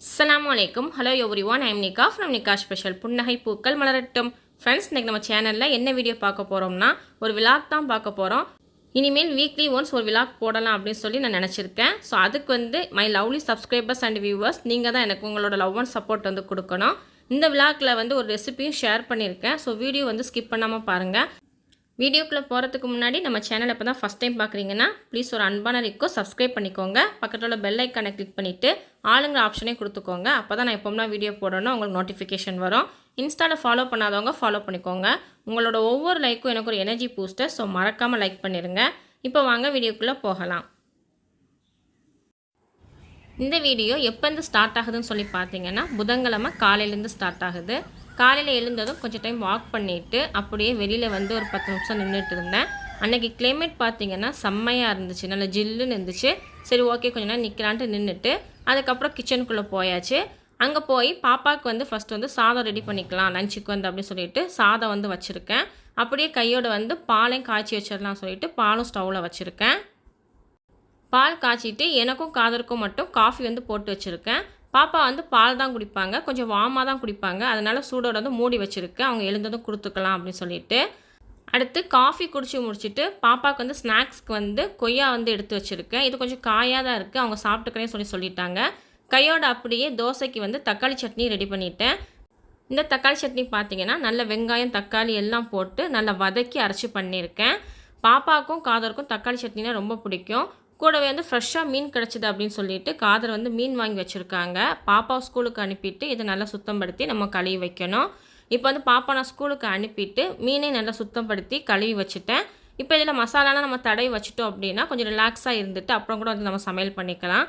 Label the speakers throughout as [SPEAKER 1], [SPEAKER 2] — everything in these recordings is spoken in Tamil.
[SPEAKER 1] அஸ்லாம் வலைக்கும் hello everyone I'm Nika from Nika special புன்னகை பூக்கள் மலரட்டும் ஃப்ரெண்ட்ஸ் இன்றைக்கி நம்ம சேனலில் என்ன வீடியோ பார்க்க போகிறோம்னா ஒரு விலாக் தான் பார்க்க போகிறோம் இனிமேல் வீக்லி ஒன்ஸ் ஒரு விலாக் போடலாம் அப்படின்னு சொல்லி நான் நினச்சிருக்கேன். ஸோ அதுக்கு வந்து my lovely subscribers and viewers நீங்கள் தான் எனக்கு உங்களோட லவ் அண்ட் சப்போர்ட் வந்து கொடுக்கணும். இந்த விலாக்கில் வந்து ஒரு ரெசிபியும் ஷேர் பண்ணியிருக்கேன். ஸோ வீடியோ வந்து ஸ்கிப் பண்ணாமல் பாருங்கள் வீடியோக்குள்ளே போகிறதுக்கு முன்னாடி நம்ம சேனலை இப்போ தான் ஃபஸ்ட் டைம் பார்க்குறீங்கன்னா ப்ளீஸ் ஒரு அன்பான ரிக்கோ சப்ஸ்கிரைப் பண்ணிக்கோங்க. பக்கத்தில் உள்ள பெல் ஐக்கானை கிளிக் பண்ணிவிட்டு ஆளுங்கிற ஆப்ஷனே கொடுத்துக்கோங்க. அப்போ தான் நான் எப்போம்னா வீடியோ போடணும் உங்களுக்கு நோட்டிஃபிகேஷன் வரும். இன்ஸ்டாவில் ஃபாலோ பண்ணாதவங்க ஃபாலோ பண்ணிக்கோங்க. உங்களோட ஒவ்வொரு லைக்கும் எனக்கு ஒரு எனர்ஜி பூஸ்டர் ஸோ மறக்காமல் லைக் பண்ணிடுங்க இப்போ வாங்க வீடியோக்குள்ளே போகலாம். இந்த வீடியோ எப்போருந்து ஸ்டார்ட் ஆகுதுன்னு சொல்லி பார்த்தீங்கன்னா புதன்கிழமை காலையிலேருந்து ஸ்டார்ட் ஆகுது. காலையில் எழுந்ததும் கொஞ்சம் டைம் வாக் பண்ணிவிட்டு அப்படியே வெளியில் வந்து ஒரு பத்து நிமிஷம் நின்றுட்டு இருந்தேன். அன்றைக்கி கிளைமேட் பார்த்தீங்கன்னா செம்மையாக இருந்துச்சு. நல்லா ஜில்லுன்னு இருந்துச்சு. சரி ஓகே கொஞ்ச நேரம் நிற்கலான்ட்டு நின்றுட்டு அதுக்கப்புறம் கிச்சனுக்குள்ளே போயாச்சு. அங்கே போய் பாப்பாவுக்கு வந்து ஃபஸ்ட் வந்து சாதம் ரெடி பண்ணிக்கலாம். லஞ்சுக்கு வந்து அப்படின்னு சொல்லிட்டு சாதம் வந்து வச்சுருக்கேன். அப்படியே கையோடு வந்து பாலையும் காய்ச்சி வச்சிடலாம் சொல்லிட்டு பாலும் ஸ்டவ்வில் வச்சுருக்கேன். பால் காய்ச்சிட்டு எனக்கும் காதருக்கும் மட்டும் காஃபி வந்து போட்டு வச்சுருக்கேன். பாப்பா வந்து பால் தான் குடிப்பாங்க. கொஞ்சம் வாமாக தான் குடிப்பாங்க. அதனால் சூடோட வந்து மூடி வச்சுருக்கேன் அவங்க எழுந்ததும் கொடுத்துக்கலாம் அப்படின்னு சொல்லிட்டு. அடுத்து காஃபி குடிச்சு முடிச்சுட்டு பாப்பாவுக்கு வந்து ஸ்நாக்ஸ்க்கு வந்து கொய்யா வந்து எடுத்து வச்சுருக்கேன். இது கொஞ்சம் காயாக தான் இருக்குது அவங்க சாப்பிட்டுக்கிறேன்னு சொல்லி சொல்லிட்டாங்க. கையோட அப்படியே தோசைக்கு வந்து தக்காளி சட்னி ரெடி பண்ணிட்டேன். இந்த தக்காளி சட்னி பார்த்தீங்கன்னா நல்ல வெங்காயம் தக்காளி எல்லாம் போட்டு நல்லா வதக்கி அரைச்சி பண்ணியிருக்கேன். பாப்பாவுக்கும் காதருக்கும் தக்காளி சட்னினா ரொம்ப பிடிக்கும். கூடவே வந்து ஃப்ரெஷ்ஷாக மீன் கிடச்சிது அப்படின்னு சொல்லிட்டு காதர் வந்து மீன் வாங்கி வச்சுருக்காங்க. பாப்பா ஸ்கூலுக்கு அனுப்பிட்டு இதை நல்லா சுத்தப்படுத்தி நம்ம கழுவி வைக்கணும். இப்போ வந்து பாப்பா நான் ஸ்கூலுக்கு அனுப்பிட்டு மீனை நல்லா சுத்தப்படுத்தி கழுவி வச்சுட்டேன். இப்போ இதில் மசாலாலாம் நம்ம தடவி வச்சுட்டோம் அப்படின்னா கொஞ்சம் ரிலாக்ஸாக இருந்துட்டு அப்புறம் கூட வந்து நம்ம சமையல் பண்ணிக்கலாம்.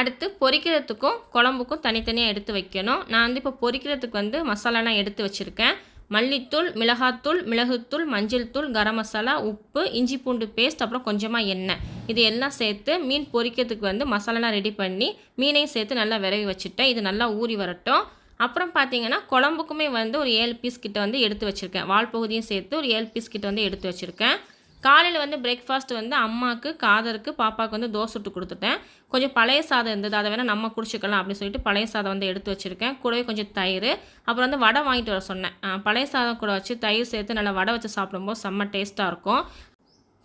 [SPEAKER 1] அடுத்து பொரிக்கிறதுக்கும் குழம்புக்கும் தனித்தனியாக எடுத்து வைக்கணும். நான் வந்து இப்போ பொரிக்கிறதுக்கு வந்து மசாலாலாம் எடுத்து வச்சுருக்கேன். மல்லித்தூள் மிளகாத்தூள் மிளகுத்தூள் மஞ்சள் தூள் கரம் மசாலா உப்பு இஞ்சி பூண்டு பேஸ்ட் அப்புறம் கொஞ்சமாக எண்ணெய். இது எல்லாம் சேர்த்து மீன் பொரிக்கிறதுக்கு வந்து மசாலாலாம் ரெடி பண்ணி மீனையும் சேர்த்து நல்லா விரவி வச்சுட்டேன். இது நல்லா ஊறி வரட்டும். அப்புறம் பார்த்தீங்கன்னா குழம்புக்குமே வந்து ஒரு ஏழு பீஸ் கிட்ட வந்து எடுத்து வச்சுருக்கேன். வால் பகுதியும் சேர்த்து ஒரு ஏழு பீஸ் கிட்ட வந்து எடுத்து வச்சுருக்கேன். காலையில் வந்து பிரேக்ஃபாஸ்ட் வந்து அம்மாவுக்கு காதருக்கு பாப்பாவுக்கு வந்து தோசை சுட்டு கொடுத்துட்டேன். கொஞ்சம் பழைய சாதம் இருந்தது. அதை வேணால் நம்ம குடிச்சிக்கலாம் அப்படின்னு சொல்லிட்டு பழைய சாதம் வந்து எடுத்து வச்சுருக்கேன். கூடவே கொஞ்சம் தயிர். அப்புறம் வந்து வடை வாங்கிட்டு வர சொன்னேன். பழைய சாதம் கூட வச்சு தயிர் சேர்த்து நல்லா வடை வச்சு சாப்பிடும்போது செம்ம டேஸ்ட்டாக இருக்கும்.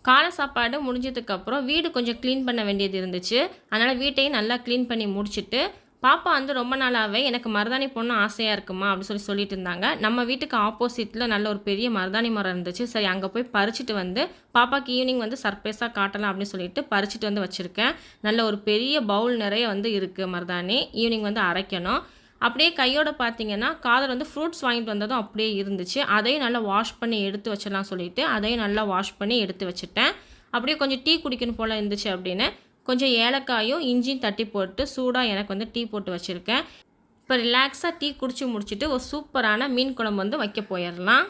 [SPEAKER 1] காலை சாப்பாடு முடிஞ்சதுக்கப்புறம் வீடு கொஞ்சம் க்ளீன் பண்ண வேண்டியது இருந்துச்சு. அதனால் வீட்டையும் நல்லா க்ளீன் பண்ணி முடிச்சுட்டு பாப்பா வந்து ரொம்ப நாளாகவே எனக்கு மருதாணி பொண்ணு ஆசையாக இருக்குமா அப்படின்னு சொல்லி சொல்லிட்டு இருந்தாங்க. நம்ம வீட்டுக்கு ஆப்போசிட்டில் நல்ல ஒரு பெரிய மருதாணி மரம் இருந்துச்சு. சரி அங்கே போய் பறிச்சுட்டு வந்து பாப்பாக்கு ஈவினிங் வந்து சர்ப்ரைஸாக காட்டலாம் அப்படின்னு சொல்லிட்டு பறிச்சுட்டு வந்து வச்சுருக்கேன். நல்ல ஒரு பெரிய பவுல் நிறைய வந்து இருக்குது மருதாணி. ஈவினிங் வந்து அரைக்கணும். அப்படியே கையோட பார்த்தீங்கன்னா காதல் வந்து ஃப்ரூட்ஸ் வாங்கிட்டு வந்ததும் அப்படியே இருந்துச்சு. அதையும் நல்லா வாஷ் பண்ணி எடுத்து வச்சிடலாம் சொல்லிட்டு அதையும் நல்லா வாஷ் பண்ணி எடுத்து வச்சுட்டேன். அப்படியே கொஞ்சம் டீ குடிக்கணும் போல் இருந்துச்சு அப்படின்னு கொஞ்சம் ஏலக்காயும் இஞ்சியும் தட்டி போட்டு சூடாக எனக்கு வந்து டீ போட்டு வச்சுருக்கேன். இப்போ ரிலாக்ஸாக டீ குடிச்சு முடிச்சுட்டு ஒரு சூப்பரான மீன் குழம்பு வந்து வைக்க போயிடலாம்.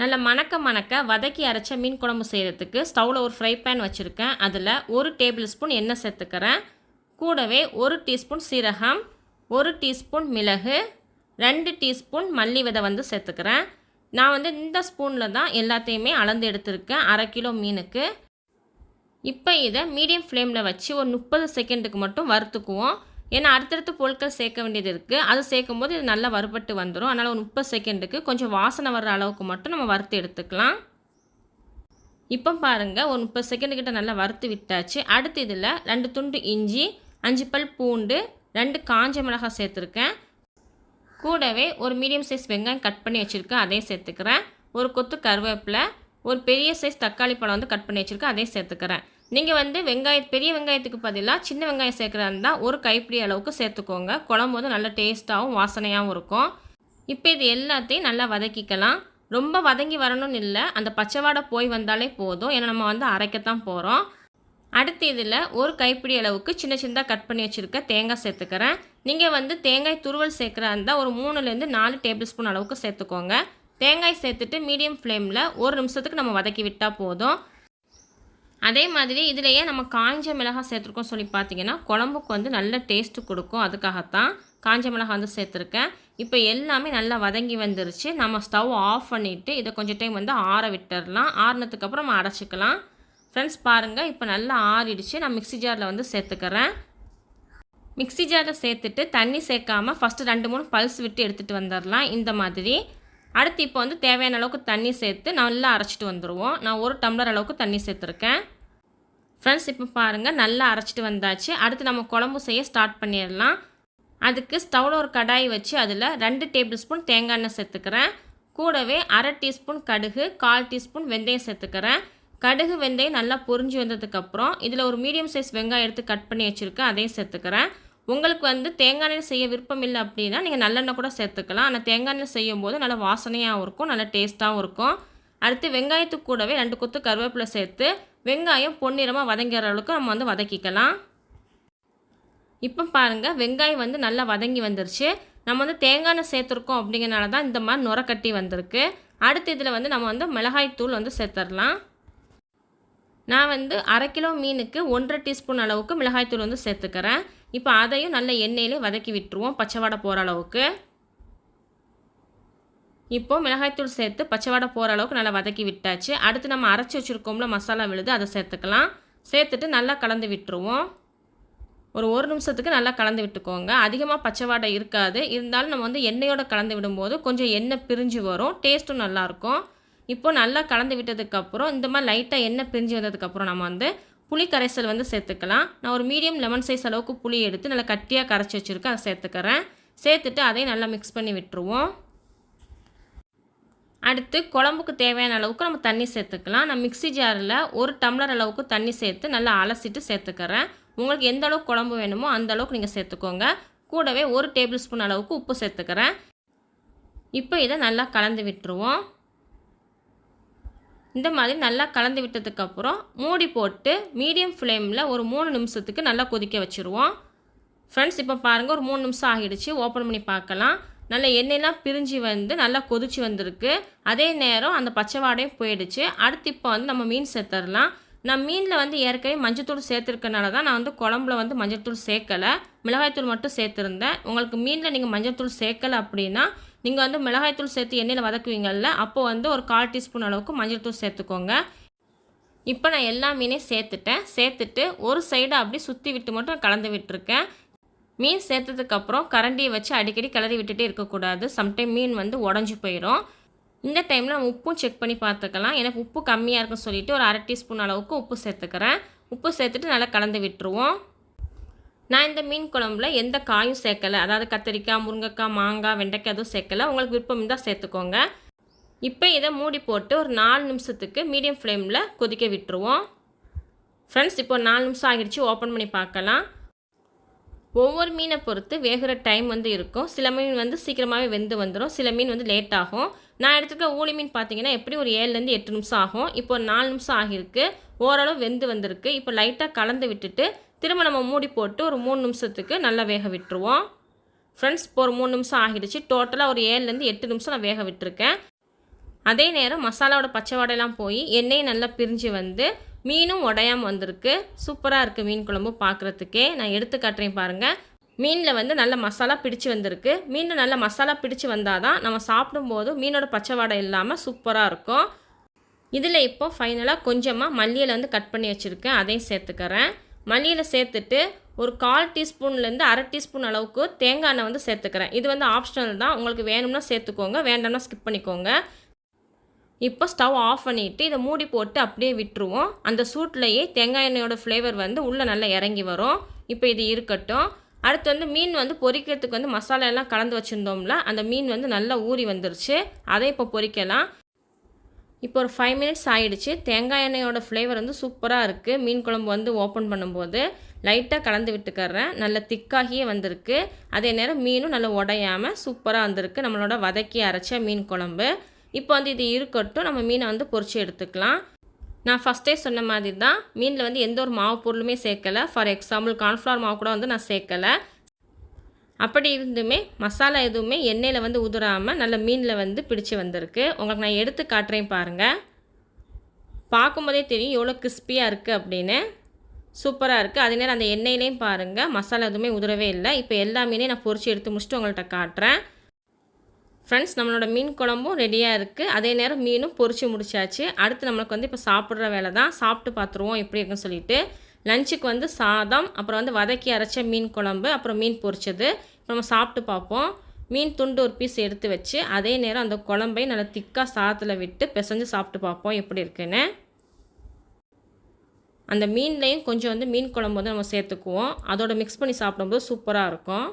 [SPEAKER 1] நல்லா மணக்க மணக்க வதக்கி அரைச்ச மீன் குழம்பு செய்கிறதுக்கு ஸ்டவ்வில் ஒரு ஃப்ரை பேன் வச்சுருக்கேன். அதில் ஒரு டேபிள் ஸ்பூன் எண்ணெய் சேர்த்துக்கிறேன். கூடவே ஒரு டீஸ்பூன் சீரகம் ஒரு டீஸ்பூன் மிளகு ரெண்டு டீஸ்பூன் மல்லி விதை வந்து சேர்த்துக்கிறேன். நான் வந்து இந்த ஸ்பூனில் தான் எல்லாத்தையுமே அளந்து எடுத்திருக்கேன். அரை கிலோ மீனுக்கு. இப்போ இதை மீடியம் ஃப்ளேமில் வச்சு ஒரு முப்பது செகண்டுக்கு மட்டும் வறுத்துக்குவோம். ஏன்னா அடுத்தடுத்து பொருட்கள் சேர்க்க வேண்டியது இருக்குது அது சேர்க்கும் போது இது நல்லா வறுபட்டு வந்துடும் அதனால் ஒரு முப்பது செகண்டுக்கு கொஞ்சம் வாசனை வர்ற அளவுக்கு மட்டும் நம்ம வறுத்து எடுத்துக்கலாம். இப்போ பாருங்கள் ஒரு முப்பது செகண்டுக்கிட்ட நல்லா வறுத்து விட்டாச்சு. அடுத்து இதில் ரெண்டு துண்டு இஞ்சி அஞ்சு பல் பூண்டு ரெண்டு காஞ்ச மிளகாய் சேர்த்துருக்கேன். கூடவே ஒரு மீடியம் சைஸ் வெங்காயம் கட் பண்ணி வச்சுருக்கேன். அதையும் சேர்த்துக்கிறேன். ஒரு கொத்து கருவேப்பிலை ஒரு பெரிய சைஸ் தக்காளி பழம் வந்து கட் பண்ணி வச்சுருக்கேன். அதையும் சேர்த்துக்கிறேன். நீங்கள் வந்து வெங்காய பெரிய வெங்காயத்துக்கு பதிலாக சின்ன வெங்காயம் சேர்க்குறதா இருந்தால் ஒரு கைப்பிடி அளவுக்கு சேர்த்துக்கோங்க. குழம்பு வந்து நல்லா டேஸ்ட்டாகவும் வாசனையாகவும் இருக்கும். இப்போ இது எல்லாத்தையும் நல்லா வதக்கிக்கலாம். ரொம்ப வதங்கி வரணும்னு இல்லை அந்த பச்சைவாடை போய் வந்தாலே போதும். ஏன்னா நம்ம வந்து அரைக்கத்தான் போகிறோம் அடுத்து இதில் ஒரு கைப்பிடி அளவுக்கு சின்ன சின்னதாக கட் பண்ணி வச்சுருக்க தேங்காய் சேர்த்துக்கிறேன். நீங்கள் வந்து தேங்காய் துருவல் சேர்க்குறா இருந்தால் ஒரு மூணுலேருந்து நாலு டேபிள் ஸ்பூன் அளவுக்கு சேர்த்துக்கோங்க. தேங்காய் சேர்த்துட்டு மீடியம் ஃப்ளேமில் ஒரு நிமிஷத்துக்கு நம்ம வதக்கி விட்டால் போதும். அதே மாதிரி இதுலேயே நம்ம காஞ்ச மிளகாய் சேர்த்துருக்கோம் சொல்லி பார்த்தீங்கன்னா குழம்புக்கு வந்து நல்ல டேஸ்ட்டு கொடுக்கும். அதுக்காகத்தான் காஞ்ச மிளகாய் வந்து சேர்த்துருக்கேன். இப்போ எல்லாமே நல்லா வதங்கி வந்துருச்சு. நம்ம ஸ்டவ் ஆஃப் பண்ணிவிட்டு இதை கொஞ்சம் டைம் வந்து ஆற விட்டுடலாம் ஆறினதுக்கப்புறம் நம்ம அடைச்சிக்கலாம் ஃப்ரெண்ட்ஸ் பாருங்கள் இப்போ நல்லா ஆறிடுச்சு. நான் மிக்ஸி ஜாரில் வந்து சேர்த்துக்கிறேன். மிக்ஸி ஜாரில் சேர்த்துட்டு தண்ணி சேர்க்காம ஃபஸ்ட்டு ரெண்டு மூணு பல்ஸ் விட்டு எடுத்துகிட்டு வந்துடலாம். இந்த மாதிரி அடுத்து இப்போ வந்து தேவையான அளவுக்கு தண்ணி சேர்த்து நல்லா அரைச்சிட்டு வந்துடுவோம் நான் ஒரு டம்ளர் அளவுக்கு தண்ணி சேர்த்துருக்கேன். ஃப்ரெண்ட்ஸ் இப்போ பாருங்கள் நல்லா அரைச்சிட்டு வந்தாச்சு. அடுத்து நம்ம குழம்பு செய்ய ஸ்டார்ட் பண்ணிடலாம். அதுக்கு ஸ்டவ்வில் ஒரு கடாய் வச்சு அதில் ரெண்டு டேபிள் ஸ்பூன் தேங்காய் எண்ணெய் சேர்த்துக்கிறேன். கூடவே அரை டீஸ்பூன் கடுகு கால் டீஸ்பூன் வெந்தயம் சேர்த்துக்கிறேன். கடுகு வெந்தயம் நல்லா பொரிஞ்சு வந்ததுக்கப்புறம் இதில் ஒரு மீடியம் சைஸ் வெங்காயம் எடுத்து கட் பண்ணி வச்சுருக்கேன். அதையும் சேர்த்துக்கிறேன். உங்களுக்கு வந்து தேங்காய் எண்ணெய் செய்ய விருப்பம் இல்லை அப்படின்னா நீங்கள் நல்லெண்ணெய் கூட சேர்த்துக்கலாம். ஆனால் தேங்காய் எண்ணெய் செய்யும் போது நல்லா வாசனையாகவும் இருக்கும் நல்லா டேஸ்ட்டாகவும் இருக்கும். அடுத்து வெங்காயத்துக்கு கூடவே ரெண்டு கொத்து கருவேப்பிலை சேர்த்து வெங்காயம் பொன்னிறமாக வதங்கிற அளவுக்கு நம்ம வந்து வதக்கிக்கலாம். இப்போ பாருங்கள் வெங்காயம் வந்து நல்லா வதங்கி வந்துருச்சு. நம்ம வந்து தேங்காய் எண்ணெய் சேர்த்துருக்கோம் அப்படிங்கிறனால தான் இந்த மாதிரி நுரக்கட்டி வந்திருக்கு. அடுத்து இதில் வந்து நம்ம வந்து மிளகாய் தூள் வந்து சேர்த்துடலாம். நான் வந்து அரை கிலோ மீனுக்கு ஒன்றரை டீஸ்பூன் அளவுக்கு மிளகாய்த்தூள் வந்து சேர்த்துக்கிறேன். இப்போ அதையும் நல்ல எண்ணெயிலே வதக்கி விட்டுருவோம் பச்சைவாடை போகிற அளவுக்கு. இப்போது மிளகாய்த்தூள் சேர்த்து பச்சைவாடை போகிற அளவுக்கு நல்லா வதக்கி விட்டாச்சு. அடுத்து நம்ம அரைச்சி வச்சுருக்கோம்ல மசாலா விழுது அதை சேர்த்துக்கலாம். சேர்த்துட்டு நல்லா கலந்து விட்டுருவோம். ஒரு ஒரு நிமிஷத்துக்கு நல்லா கலந்து விட்டுக்கோங்க. அதிகமாக பச்சை வாடை இருக்காது. இருந்தாலும் நம்ம வந்து எண்ணெயோடு கலந்து விடும்போது கொஞ்சம் எண்ணெய் பிரிஞ்சு வரும். டேஸ்ட்டும் நல்லாயிருக்கும் இப்போ நல்லா கலந்து விட்டதுக்கப்புறம் இந்த மாதிரி லைட்டாக எண்ணெய் பிரிஞ்சு வந்ததுக்கப்புறம் நம்ம வந்து புளி கரைசல் வந்து சேர்த்துக்கலாம். நான் ஒரு மீடியம் லெமன் சைஸ் அளவுக்கு புளி எடுத்து நல்லா கட்டியாக கரைச்சி வச்சுருக்கேன் அதை சேர்த்துக்கிறேன். சேர்த்துட்டு அதையும் நல்லா மிக்ஸ் பண்ணி விட்டுருவோம். அடுத்து குழம்புக்கு தேவையான அளவுக்கு நம்ம தண்ணி சேர்த்துக்கலாம். நான் மிக்ஸி ஜாரில் ஒரு டம்ளர் அளவுக்கு தண்ணி சேர்த்து நல்லா அலசிட்டு சேர்த்துக்கிறேன். உங்களுக்கு எந்த அளவுக்கு குழம்பு வேணுமோ அந்த அளவுக்கு நீங்கள் சேர்த்துக்கோங்க. கூடவே ஒரு டேபிள் ஸ்பூன் அளவுக்கு உப்பு சேர்த்துக்கிறேன். இப்போ இதை நல்லா கலந்து விட்டுருவோம். இந்த மாதிரி நல்லா கலந்து விட்டதுக்கப்புறம் மூடி போட்டு மீடியம் ஃப்ளேமில் ஒரு மூணு நிமிஷத்துக்கு நல்லா கொதிக்க வச்சுருவோம். ஃப்ரெண்ட்ஸ் இப்போ பாருங்கள் ஒரு மூணு நிமிஷம் ஆகிடுச்சு. ஓப்பன் பண்ணி பார்க்கலாம். நல்லா எண்ணெயெல்லாம் பிரிஞ்சு வந்து நல்லா கொதிச்சு வந்திருக்கு. அதே நேரம் அந்த பச்சை வாடையும் போயிடுச்சு. அடுத்து இப்போ வந்து நம்ம மீன் சேர்த்துடலாம். நான் மீனில் வந்து ஏற்கனவே மஞ்சத்தூள் சேர்த்துருக்கனால தான் நான் வந்து குழம்புல வந்து மஞ்சத்தூள் சேர்க்கலை. மிளகாய்த்தூள் மட்டும் சேர்த்துருந்தேன். உங்களுக்கு மீனில் நீங்கள் மஞ்சத்தூள் சேர்க்கலை அப்படின்னா நீங்கள் வந்து மிளகாய்த்தூள் சேர்த்து எண்ணெயில் வதக்குவீங்கள்ல அப்போ வந்து ஒரு கால் டீஸ்பூன் அளவுக்கு மஞ்சள் தூள் சேர்த்துக்கோங்க. இப்போ நான் எல்லா மீனையும் சேர்த்துட்டேன். சேர்த்துட்டு ஒரு சைடு அப்படி சுற்றி விட்டு மட்டும் கலந்து விட்டுருக்கேன். மீன் சேர்த்ததுக்கப்புறம் கரண்டியை வச்சு அடிக்கடி கிளறி விட்டுட்டே இருக்கக்கூடாது. சம்டைம் மீன் வந்து உடஞ்சி போயிடும் இந்த டைமில் உப்பும் செக் பண்ணி பார்த்துக்கலாம். எனக்கு உப்பு கம்மியாக இருக்குன்னு சொல்லிவிட்டு ஒரு அரை டீஸ்பூன் அளவுக்கு உப்பு சேர்த்துக்கிறேன். உப்பு சேர்த்துட்டு நல்லா கலந்து விட்டுருவோம். நான் இந்த மீன் குழம்புல எந்த காயும் சேர்க்கலை. அதாவது கத்திரிக்காய் முருங்கைக்காய் மாங்காய் வெண்டைக்காய் எதுவும் சேர்க்கலை. உங்களுக்கு விருப்பம் இருந்தால் சேர்த்துக்கோங்க. இப்போ இதை மூடி போட்டு ஒரு நாலு நிமிஷத்துக்கு மீடியம் ஃப்ளேமில் கொதிக்க விட்டுருவோம். ஃப்ரெண்ட்ஸ் இப்போ நாலு நிமிஷம் ஆகிடுச்சு. ஓப்பன் பண்ணி பார்க்கலாம். ஒவ்வொரு மீனை பொறுத்து வேகிற டைம் வந்து இருக்கும். சில மீன் வந்து சீக்கிரமாகவே வெந்து வந்துடும் சில மீன் வந்து லேட் ஆகும். நான் எடுத்துக்க ஊழி மீன் பார்த்தீங்கன்னா எப்படி ஒரு ஏழுலேருந்து எட்டு நிமிஷம் ஆகும். இப்போ நாலு நிமிஷம் ஆகியிருக்கு. ஓரளவு வெந்து வந்திருக்கு. இப்போ லைட்டாக கலந்து விட்டுட்டு திரும்ப நம்ம மூடி போட்டு ஒரு மூணு நிமிஷத்துக்கு நல்லா வேக விட்டுருவோம். ஃப்ரெண்ட்ஸ் இப்போ ஒரு மூணு நிமிஷம் ஆகிடுச்சு. டோட்டலாக ஒரு ஏழுலேருந்து எட்டு நிமிஷம் நான் வேக விட்டுருக்கேன். அதே நேரம் மசாலாவோட பச்சை வடையெல்லாம் போய் எண்ணெய் நல்லா பிரிஞ்சு வந்து மீனும் உடையாமல் வந்திருக்கு. சூப்பராக இருக்குது மீன் குழம்பு பார்க்குறதுக்கே நான் எடுத்து காட்டுறேன் பாருங்கள் மீனில் வந்து நல்ல மசாலா பிடிச்சு வந்திருக்கு. மீனில் நல்ல மசாலா பிடிச்சு வந்தால் தான் நம்ம சாப்பிடும்போது மீனோட பச்சை வடை இல்லாமல் சூப்பராக இருக்கும். இதில் இப்போ ஃபைனலாக கொஞ்சமாக மல்லியில் வந்து கட் பண்ணி வச்சுருக்கேன். அதையும் சேர்த்துக்கிறேன். மல்லியில் சேர்த்துட்டு ஒரு கால் டீஸ்பூன்லேருந்து அரை டீஸ்பூன் அளவுக்கு தேங்காய் எண்ணெய் வந்து சேர்த்துக்கிறேன். இது வந்து ஆப்ஷனல் தான். உங்களுக்கு வேணும்னா சேர்த்துக்கோங்க வேண்டாம்னா ஸ்கிப் பண்ணிக்கோங்க. இப்போ ஸ்டவ் ஆஃப் பண்ணிவிட்டு இதை மூடி போட்டு அப்படியே விட்டுருவோம். அந்த சூட்லேயே தேங்காய் எண்ணெயோட ஃப்ளேவர் வந்து உள்ளே நல்லா இறங்கி வரும். இப்போ இது இருக்கட்டும். அடுத்து வந்து மீன் வந்து பொரிக்கிறதுக்கு வந்து மசாலா எல்லாம் கலந்து வச்சுருந்தோம்ல அந்த மீன் வந்து நல்லா ஊறி வந்துருச்சு. அதை இப்போ பொரிக்கலாம். இப்போ ஒரு ஃபைவ் மினிட்ஸ் ஆகிடுச்சு தேங்காய் எண்ணெயோட ஃப்ளேவர் வந்து சூப்பராக இருக்குது மீன் குழம்பு வந்து ஓப்பன் பண்ணும்போது லைட்டாக கலந்து விட்டுக்கறேன். நல்ல திக்காகியே வந்திருக்கு. அதே நேரம் மீனும் நல்லா உடையாமல் சூப்பராக வந்திருக்கு. நம்மளோட வதக்கி அரைச்ச மீன் குழம்பு. இப்போ வந்து இது இருக்கட்டும். நம்ம மீனை வந்து பொறிச்சு எடுத்துக்கலாம். நான் ஃபஸ்ட்டே சொன்ன மாதிரி தான் மீனில் வந்து எந்த ஒரு மாவு பொருளுமே சேர்க்கலை. ஃபார் எக்ஸாம்பிள் கார்ன்ஃப்ளவர் மாவு கூட வந்து நான் சேர்க்கலை. அப்படி இருந்துமே மசாலா எதுவுமே எண்ணெயில் வந்து உதிராமல் நல்ல மீனில் வந்து பிடிச்சி வந்திருக்கு. உங்களுக்கு நான் எடுத்து காட்டுறேன் பாருங்கள் பார்க்கும்போதே தெரியும் எவ்வளோ கிறிஸ்பியாக இருக்குது அப்படின்னு. சூப்பராக இருக்குது அதே நேரம் அந்த எண்ணெயிலையும் பாருங்கள் மசாலா எதுவுமே உதிரவே இல்லை. இப்போ எல்லா மீனையும் நான் பொரிச்சு எடுத்து முடிச்சுட்டு உங்கள்கிட்ட காட்டுறேன். ஃப்ரெண்ட்ஸ் நம்மளோட மீன் குழம்பும் ரெடியாக இருக்குது அதே நேரம் மீனும் பொறிச்சு முடிச்சாச்சு. அடுத்து நம்மளுக்கு வந்து இப்போ சாப்பிட்ற வேலை தான். சாப்பிட்டு பார்த்துருவோம் எப்படி இருக்குன்னு சொல்லிட்டு. லஞ்சுக்கு வந்து சாதம் அப்புறம் வந்து வதக்கி அரைச்ச மீன் குழம்பு அப்புறம் மீன் பொரிச்சது. நம்ம சாப்பிட்டு பார்ப்போம். மீன் துண்டு ஒரு பீஸ் எடுத்து வச்சு அதே நேரம் அந்த குழம்பை நல்லா திக்காக சாதத்தில் விட்டு பிசைஞ்சு சாப்பிட்டு பார்ப்போம். எப்படி இருக்குன்னு. அந்த மீன்லேயும் கொஞ்சம் வந்து மீன் குழம்பு வந்து நம்ம சேர்த்துக்குவோம். அதோட மிக்ஸ் பண்ணி சாப்பிடும்போது சூப்பராக இருக்கும்.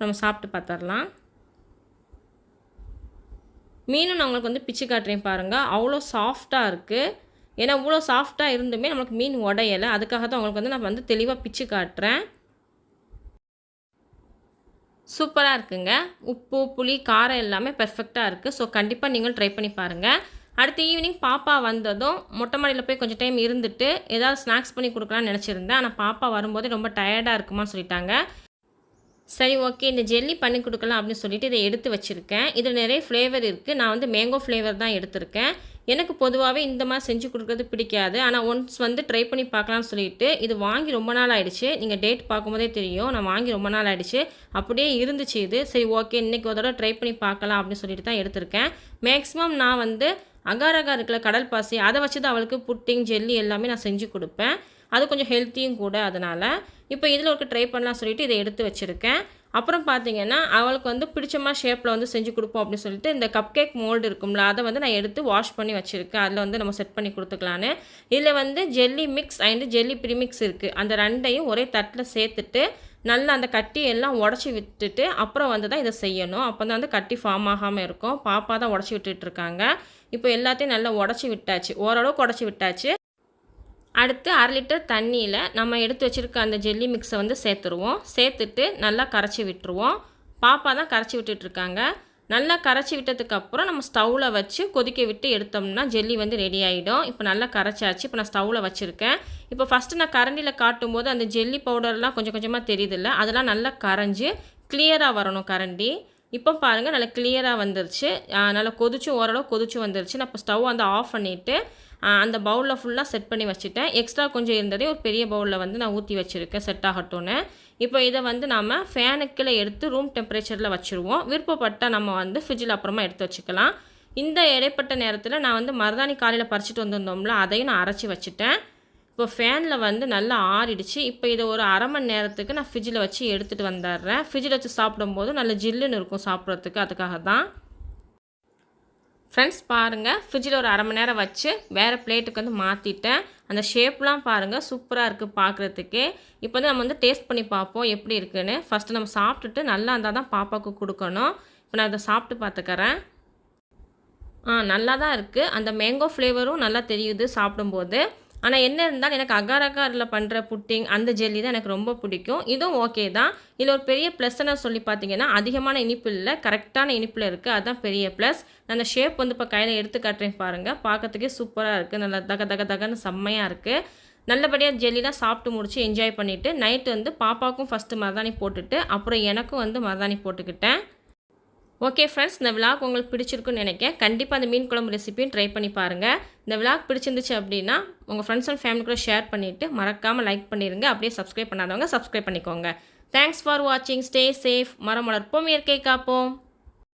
[SPEAKER 1] நம்ம சாப்பிட்டு பார்த்துடலாம். மீனும் நான் உங்களுக்கு வந்து பிச்சு காட்டுறேன் பாருங்கள் அவ்வளோ சாஃப்டாக இருக்குது ஏன்னா இவ்வளோ சாஃப்டாக இருந்துமே நம்மளுக்கு மீன் உடையலை. அதுக்காக தான் உங்களுக்கு வந்து நான் வந்து தெளிவாக பிச்சு காட்டுறேன். சூப்பராக இருக்குங்க. உப்பு புளி காரம் எல்லாமே பெர்ஃபெக்டாக இருக்குது ஸோ கண்டிப்பாக நீங்களும் ட்ரை பண்ணி பாருங்கள் அடுத்த ஈவினிங் பாப்பா வந்ததும் மொட்டை மாடியில் போய் கொஞ்சம் டைம் இருந்துட்டு ஏதாவது ஸ்நாக்ஸ் பண்ணி கொடுக்கலான்னு நினச்சிருந்தேன். ஆனால் பாப்பா வரும்போது ரொம்ப டயர்டாக இருக்குமான்னு சொல்லிட்டாங்க. சரி ஓகே இந்த ஜெல்லி பண்ணி கொடுக்கலாம் அப்படின்னு சொல்லிட்டு இதை எடுத்து வச்சுருக்கேன். இதில் நிறைய ஃப்ளேவர் இருக்குது நான் வந்து மேங்கோ ஃப்ளேவர் தான் எடுத்திருக்கேன். எனக்கு பொதுவாகவே இந்த மாதிரி செஞ்சு கொடுக்குறது பிடிக்காது. ஆனால் ஒன்ஸ் வந்து ட்ரை பண்ணி பார்க்கலாம்னு சொல்லிட்டு இது வாங்கி ரொம்ப நாள் ஆகிடுச்சு நீங்கள் டேட் பார்க்கும்போதே தெரியும். நான் வாங்கி ரொம்ப நாள் ஆகிடுச்சு அப்படியே இருந்துச்சு இது. சரி ஓகே இன்றைக்கி ஒரு தடவை ட்ரை பண்ணி பார்க்கலாம் அப்படின்னு சொல்லிட்டு தான் எடுத்திருக்கேன். மேக்ஸிமம் நான் வந்து அகாரகா இருக்கிற கடல் பாசி அதை வச்சு தான் அவளுக்கு புட்டிங் ஜெல்லி எல்லாமே நான் செஞ்சு கொடுப்பேன். அது கொஞ்சம் ஹெல்த்தியும் கூட அதனால். இப்போ இதில் ஒரு ட்ரை பண்ணலாம் சொல்லிட்டு இதை எடுத்து வச்சுருக்கேன். அப்புறம் பார்த்தீங்கன்னா அவளுக்கு வந்து பிடிச்சமாக ஷேப்பில் வந்து செஞ்சு கொடுப்போம் அப்படின்னு சொல்லிட்டு இந்த கப் கேக் மோல்டு இருக்கும்ல அதை வந்து நான் எடுத்து வாஷ் பண்ணி வச்சுருக்கேன். அதில் வந்து நம்ம செட் பண்ணி கொடுத்துக்கலான்னு. இதில் வந்து jelly mix and jelly premix இருக்குது அந்த ரெண்டையும் ஒரே தட்டில் சேர்த்துட்டு நல்லா அந்த கட்டி எல்லாம் உடச்சி விட்டுட்டு அப்புறம் வந்து தான் இதை செய்யணும். அப்போ தான் வந்து கட்டி ஃபார்ம் ஆகாமல் இருக்கும். பாப்பா தான் உடச்சி விட்டுட்டு இருக்காங்க. இப்போ எல்லாத்தையும் நல்லா உடச்சி விட்டாச்சு. ஓரளவுக்கு உடச்சி விட்டாச்சு. அடுத்து அரை லிட்டர் தண்ணியில் நம்ம எடுத்து வச்சுருக்க அந்த ஜெல்லி மிக்ஸை வந்து சேர்த்துருவோம். சேர்த்துட்டு நல்லா கரைச்சி விட்டுருவோம். பாப்பா தான் கரைச்சி விட்டுட்ருக்காங்க நல்லா கரைச்சி விட்டதுக்கப்புறம் நம்ம ஸ்டவ்வில் வச்சு கொதிக்க விட்டு எடுத்தோம்னா ஜெல்லி வந்து ரெடி ஆகிடும் இப்போ நல்லா கரைச்சாச்சு. இப்போ நான் ஸ்டவ்வில் வச்சுருக்கேன். இப்போ ஃபஸ்ட்டு நான் கரண்டியில் காட்டும் போது அந்த ஜெல்லி பவுடர்லாம் கொஞ்சம் கொஞ்சமாக தெரியுதில்ல? அதெல்லாம் நல்லா கரைஞ்சி கிளியராக வரணும் கரண்டி. இப்போ பாருங்கள் நல்லா கிளியராக வந்துருச்சு. நல்லா கொதிச்சு ஓரளவு கொதிச்சு வந்துருச்சு. நான் இப்போ ஸ்டவ் வந்து ஆஃப் பண்ணிவிட்டு அந்த பவுலில் ஃபுல்லாக செட் பண்ணி வச்சுட்டேன். எக்ஸ்ட்ரா கொஞ்சம் இருந்ததே ஒரு பெரிய பவுலில் வந்து நான் ஊற்றி வச்சுருக்கேன் செட் ஆகட்டும்னு. இப்போ இதை வந்து நாம் ஃபேனுக்கில் எடுத்து ரூம் டெம்பரேச்சரில் வச்சுருவோம். விருப்பப்பட்டால் நம்ம வந்து ஃப்ரிட்ஜில் அப்புறமா எடுத்து வச்சுக்கலாம். இந்த இடைப்பட்ட நேரத்தில் நான் வந்து மருதாணி காலையில் பறிச்சுட்டு வந்திருந்தோம்ல அதையும் நான் அரைச்சி வச்சுட்டேன். இப்போ ஃபேனில் வந்து நல்லா ஆறிடுச்சு. இப்போ இதை ஒரு அரை மணி நேரத்துக்கு நான் ஃப்ரிட்ஜில் வச்சு எடுத்துகிட்டு வந்துடுறேன். ஃப்ரிட்ஜில் வச்சு சாப்பிடும்போது நல்ல ஜில்லுன்னு இருக்கும் சாப்பிட்றதுக்கு அதுக்காக தான் ஃப்ரெண்ட்ஸ் பாருங்கள் ஃப்ரிட்ஜில் ஒரு அரை மணி நேரம் வச்சு வேறு பிளேட்டுக்கு வந்து மாற்றிட்டேன் அந்த ஷேப்லாம் பாருங்கள் சூப்பராக இருக்குது பார்க்குறதுக்கே இப்போ வந்து நம்ம வந்து டேஸ்ட் பண்ணி பார்ப்போம் எப்படி இருக்குன்னு. ஃபஸ்ட்டு நம்ம சாப்பிட்டுட்டு நல்லா இருந்தால் தான் பாப்பாவுக்கு கொடுக்கணும். இப்போ நான் அதை சாப்பிட்டு பார்த்துக்கறேன். ஆ நல்லா தான் இருக்குது அந்த மேங்கோ ஃப்ளேவரும் நல்லா தெரியுது சாப்பிடும்போது. ஆனால் என்ன இருந்தாலும் எனக்கு அகார் அகாரில் பண்ணுற புட்டிங் அந்த ஜெல்லி தான் எனக்கு ரொம்ப பிடிக்கும். இதுவும் ஓகே தான். இதில் ஒரு பெரிய ப்ளஸ்ன்னு சொல்லி பார்த்தீங்கன்னா அதிகமான இனிப்பு இல்லை கரெக்டான இனிப்பில் இருக்குது அதுதான் பெரிய ப்ளஸ் நான் அந்த ஷேப் வந்து இப்போ கையில் எடுத்து காட்டுறேன் பாருங்கள் பார்க்கறதுக்கே சூப்பராக இருக்குது நல்லா தக தக தகன்னு செம்மையாக இருக்குது நல்லபடியாக ஜெல்லிலாம் சாப்பிட்டு முடிச்சு என்ஜாய் பண்ணிவிட்டு நைட்டு வந்து பாப்பாவுக்கும் ஃபஸ்ட்டு மருதாணி போட்டுட்டு அப்புறம் எனக்கும் வந்து மருதாணி போட்டுக்கிட்டேன். ஓகே ஃப்ரெண்ட்ஸ் இந்த விளாக் உங்களுக்கு பிடிச்சிருக்குன்னு நினைக்கிறேன். கண்டிப்பாக அந்த மீன் குழம்பு ரெசிபியும் ட்ரை பண்ணி பாருங்கள் இந்த விளாக் பிடிச்சிருந்துச்சு அப்படின்னா உங்கள் ஃப்ரெண்ட்ஸ் அண்ட் ஃபேமிலி கூட ஷேர் பண்ணிவிட்டு மறக்காமல் லைக் பண்ணிடுங்க அப்படியே சப்ஸ்கிரைப் பண்ணாதவங்க சப்ஸ்கிரைப் பண்ணிக்கோங்க. தேங்க்ஸ் ஃபார் வாட்சிங் ஸ்டே சேஃப் மரம் வளர்ப்போம். இயற்கை காப்போம்.